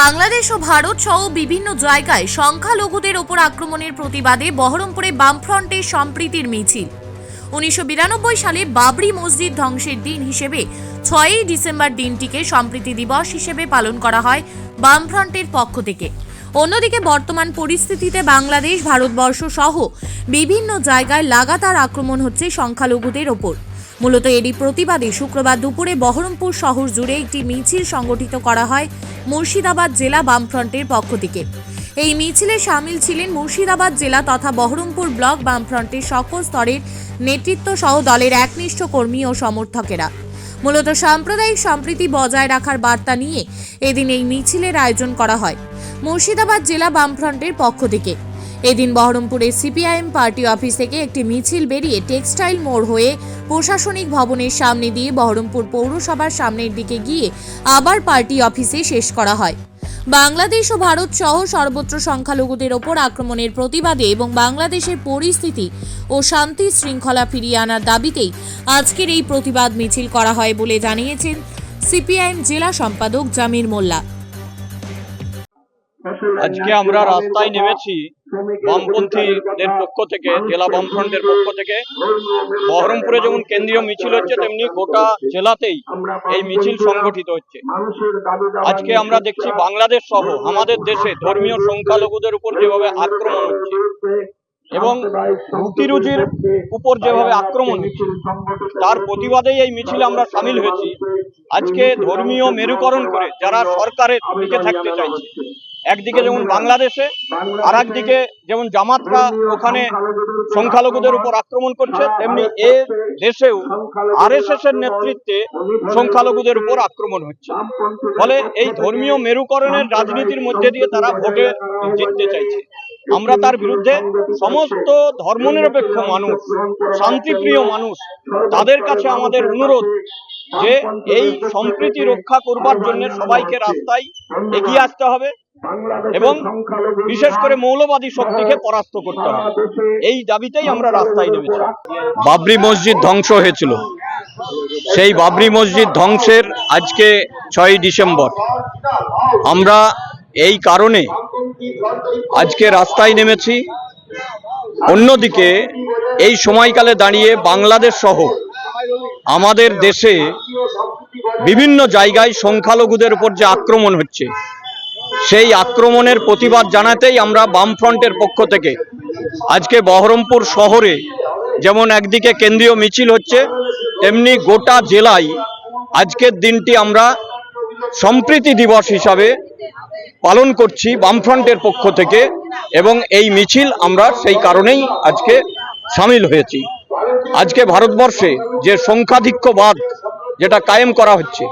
বাংলাদেশ ও ভারত সহ বিভিন্ন জায়গায় সংখ্যালঘুদের ওপর আক্রমণের প্রতিবাদে বহরমপুরে বামফ্রন্টের সম্প্রীতির মিছিল। উনিশশো বিরানব্বই সালে বাবরি মসজিদ ধ্বংসের দিন হিসেবে ছয়ই ডিসেম্বর দিনটিকে সম্প্রীতি দিবস হিসেবে পালন করা হয় বামফ্রন্টের পক্ষ থেকে। অন্যদিকে বর্তমান পরিস্থিতিতে বাংলাদেশ, ভারতবর্ষ সহ বিভিন্ন জায়গায় লাগাতার আক্রমণ হচ্ছে সংখ্যালঘুদের ওপর। মূলত এরই প্রতিবাদে শুক্রবার দুপুরে বহরমপুর শহর জুড়ে একটি মিছিল সংগঠিত করা হয় মুর্শিদাবাদ জেলা বামফ্রন্টের পক্ষ থেকে। এই মিছিলে সামিল ছিলেন মুর্শিদাবাদ জেলা তথা বহরমপুর ব্লক বামফ্রন্টের সকল স্তরের নেতৃত্ব সহ দলের একনিষ্ঠ কর্মী ও সমর্থকেরা। মূলত সাম্প্রদায়িক সম্প্রীতি বজায় রাখার বার্তা নিয়ে এদিন এই মিছিলের আয়োজন করা হয়। মুর্শিদাবাদ জেলা বামফ্রন্টের পক্ষ থেকে। এদিন বহরমপুরের সিপিআইএম পার্টি অফিস থেকে একটি মিছিল বেরিয়ে টেক্সটাইল মোড় হয়ে প্রশাসনিক ভবনের সামনে দিয়ে বহরমপুর পৌরসভার সামনের দিকে গিয়ে আবার পার্টি অফিসে শেষ করা হয়। বাংলাদেশ ও ভারত সহ সর্বত্র সংখ্যালঘুদের ওপর আক্রমণের প্রতিবাদে এবং বাংলাদেশের পরিস্থিতি ও শান্তি শৃঙ্খলা ফিরিয়ে আনার দাবিতেই আজকের এই প্রতিবাদ মিছিল করা হয় বলে জানিয়েছেন সিপিআইএম জেলা সম্পাদক জামির মোল্লা। আজকে আমরা রাস্তায় নেমেছি বামপন্থীদের পক্ষ থেকে জেলা বামফ্রন্টের পক্ষ থেকে। বহরমপুরে যেমন কেন্দ্রীয় মিছিল হচ্ছে তেমনি গোটা জেলাতেই এই মিছিল সংগঠিত হচ্ছে। আজকে আমরা দেখছি বাংলাদেশ সহ আমাদের দেশে ধর্মীয় সংখ্যালঘুদের উপর যেভাবে আক্রমণ হচ্ছে এবং রুটি রুজির উপর যেভাবে আক্রমণ হচ্ছে তার প্রতিবাদেই এই মিছিলে আমরা সামিল হয়েছি। আজকে ধর্মীয় মেরুকরণ করে যারা সরকারের দিকে থাকতে চাইছে একদিকে যেমন বাংলাদেশে আর একদিকে যেমন জামাতরা ওখানে সংখ্যালঘুদের উপর আক্রমণ করছে, তেমনি এ দেশেও আরএসএস এর নেতৃত্বে সংখ্যালঘুদের উপর আক্রমণ হচ্ছে। ফলে এই ধর্মীয় মেরুকরণের রাজনীতির মধ্যে দিয়ে তারা ভোটে জিততে চাইছে। আমরা তার বিরুদ্ধে সমস্ত ধর্মনিরপেক্ষ মানুষ, শান্তিপ্রিয় মানুষ, তাদের কাছে আমাদের অনুরোধ যে এই সম্প্রীতি রক্ষা করবার জন্য সবাইকে রাস্তায় এগিয়ে আসতে হবে। এবং বিশেষ করে মৌলবাদী শক্তিকে পরাস্ত করতে হবে। এই দাবিতেই আমরা রাস্তায় নেমেছি। বাবরি মসজিদ ধ্বংস হয়েছিল। সেই বাবরি মসজিদ ধ্বংসের আজকে ছয় ডিসেম্বর। আমরা এই কারণে আজকে রাস্তায় নেমেছি। অন্যদিকে এই সময়কালে দাঁড়িয়ে বাংলাদেশ সহ আমাদের দেশে বিভিন্ন জায়গায় সংখ্যালঘুদের উপর যে আক্রমণ হচ্ছে সেই আক্রমণের প্রতিবাদ জানাতেই আমরা বামফ্রন্টের পক্ষ থেকে আজকে বহরমপুর শহরে যেমন একদিকে কেন্দ্রীয় মিছিল হচ্ছে, তেমনি গোটা জেলায় আজকের দিনটি আমরা সম্প্রীতি দিবস হিসাবে পালন করছি বামফ্রন্টের পক্ষ থেকে এবং এই মিছিল আমরা সেই কারণেই আজকে সামিল হয়েছি। আজকে ভারতবর্ষে যে সংখ্যাধিক্যবাদ যেটা কায়েম করা হচ্ছে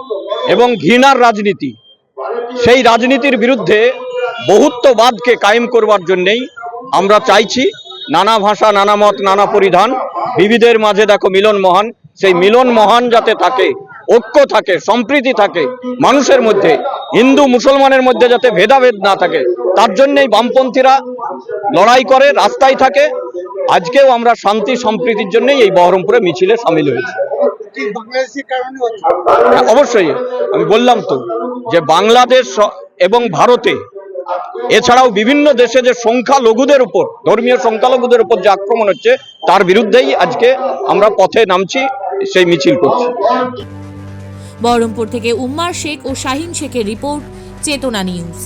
এবং ঘৃণার রাজনীতি সেই রাজনীতির বিরুদ্ধে বহুত্ববাদকে কায়েম করবার জন্যেই আমরা চাইছি, নানা ভাষা, নানা মত, নানা পরিধান, বিবিধের মাঝে দেখো মিলন মহান, সেই মিলন মহান যাতে থাকে, ঐক্য থাকে, সম্প্রীতি থাকে, মানুষের মধ্যে, হিন্দু, মুসলমানের মধ্যে যাতে ভেদাভেদ না থাকে, তার জন্যই বামপন্থীরা লড়াই করে, রাস্তায় থাকে। আজকেও আমরা শান্তি, সম্প্রীতির জন্যই এই বহরমপুরে মিছিলে সামিল হয়েছি। অবশ্যই আমি বললাম তো যে বাংলাদেশ এবং ভারতে এছাড়াও বিভিন্ন দেশে যে সংখ্যালঘুদের উপর ধর্মীয় সংখ্যালঘুদের উপর যে আক্রমণ হচ্ছে তার বিরুদ্ধেই আজকে আমরা পথে নামছি সেই মিছিল করছি। বহরমপুর থেকে উম্মার শেখ ও শাহিন শেখের রিপোর্ট চেতনা নিউজ।